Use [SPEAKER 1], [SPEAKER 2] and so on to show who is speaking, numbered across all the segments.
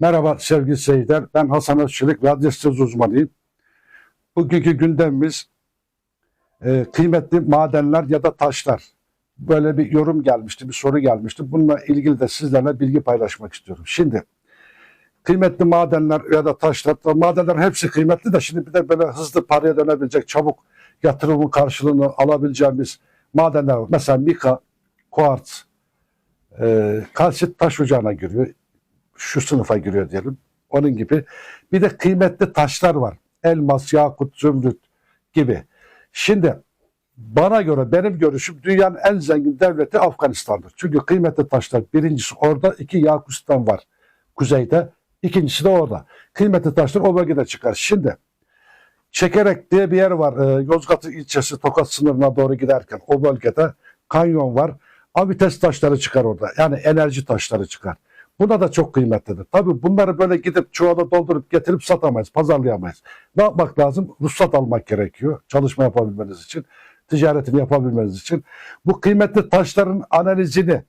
[SPEAKER 1] Merhaba sevgili seyirciler. Ben Hasan Özçelik, radyasyon uzmanıyım. Bugünkü gündemimiz e, kıymetli madenler ya da taşlar. Böyle bir yorum gelmişti, bir soru gelmişti. Bununla ilgili de sizlerle bilgi paylaşmak istiyorum. Şimdi kıymetli madenler ya da taşlar, madenler hepsi kıymetli de şimdi bir de böyle hızlı paraya dönebilecek, çabuk yatırımın karşılığını alabileceğimiz madenler var. Mesela mika, kuartz, e, kalsit taş ocağına giriyor şu sınıfa giriyor diyelim. Onun gibi. Bir de kıymetli taşlar var. Elmas, yakut, zümrüt gibi. Şimdi bana göre benim görüşüm dünyanın en zengin devleti Afganistan'dır. Çünkü kıymetli taşlar birincisi orada, iki Yakutistan var kuzeyde, ikincisi de orada. Kıymetli taşlar o bölgede çıkar. Şimdi Çekerek diye bir yer var. Yozgat ilçesi Tokat sınırına doğru giderken o bölgede kanyon var. Avites taşları çıkar orada. Yani enerji taşları çıkar. Buna da çok kıymetlidir. Tabii bunları böyle gidip çuvala doldurup getirip satamayız, pazarlayamayız. Ne yapmak lazım? Ruhsat almak gerekiyor çalışma yapabilmeniz için, ticaretini yapabilmeniz için. Bu kıymetli taşların analizini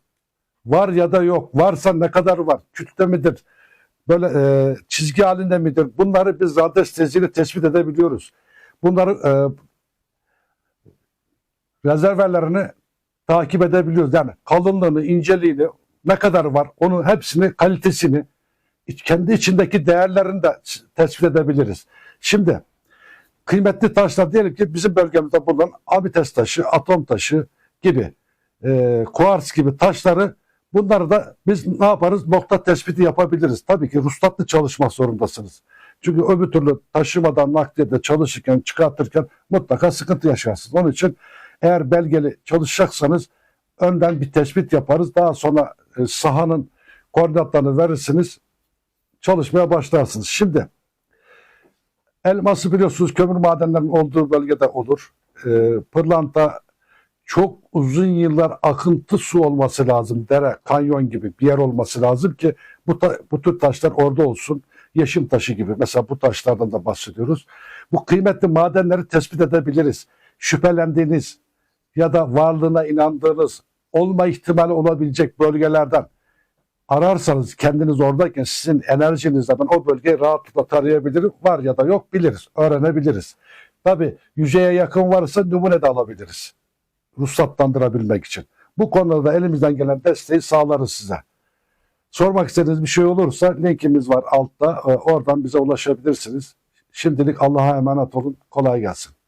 [SPEAKER 1] var ya da yok, varsa ne kadar var, kütle midir, böyle e, çizgi halinde midir? Bunları biz radyo tespit edebiliyoruz. Bunları e, rezerverlerini takip edebiliyoruz. Yani kalınlığını, inceliğini, ne kadar var onu hepsini kalitesini kendi içindeki değerlerini de tespit edebiliriz. Şimdi kıymetli taşlar diyelim ki bizim bölgemizde bulunan abites taşı, atom taşı gibi e, kuars gibi taşları bunları da biz ne yaparız? Nokta tespiti yapabiliriz. Tabii ki ruhsatlı çalışmak zorundasınız. Çünkü öbür türlü taşımadan nakliyede çalışırken, çıkartırken mutlaka sıkıntı yaşarsınız. Onun için eğer belgeli çalışacaksanız önden bir tespit yaparız. Daha sonra e, sahanın koordinatlarını verirsiniz. Çalışmaya başlarsınız. Şimdi elması biliyorsunuz kömür madenlerinin olduğu bölgede olur. E, pırlanta çok uzun yıllar akıntı su olması lazım. Dere, kanyon gibi bir yer olması lazım ki bu, ta- bu tür taşlar orada olsun. Yeşim taşı gibi mesela bu taşlardan da bahsediyoruz. Bu kıymetli madenleri tespit edebiliriz. Şüphelendiğiniz ya da varlığına inandığınız olma ihtimali olabilecek bölgelerden ararsanız kendiniz oradayken sizin enerjinizle ben o bölgeyi rahatlıkla tarayabilirim. Var ya da yok biliriz, öğrenebiliriz. Tabi yüzeye yakın varsa numune de alabiliriz. Ruhsatlandırabilmek için. Bu konuda elimizden gelen desteği sağlarız size. Sormak istediğiniz bir şey olursa linkimiz var altta. Ee, Oradan bize ulaşabilirsiniz. Şimdilik Allah'a emanet olun. Kolay gelsin.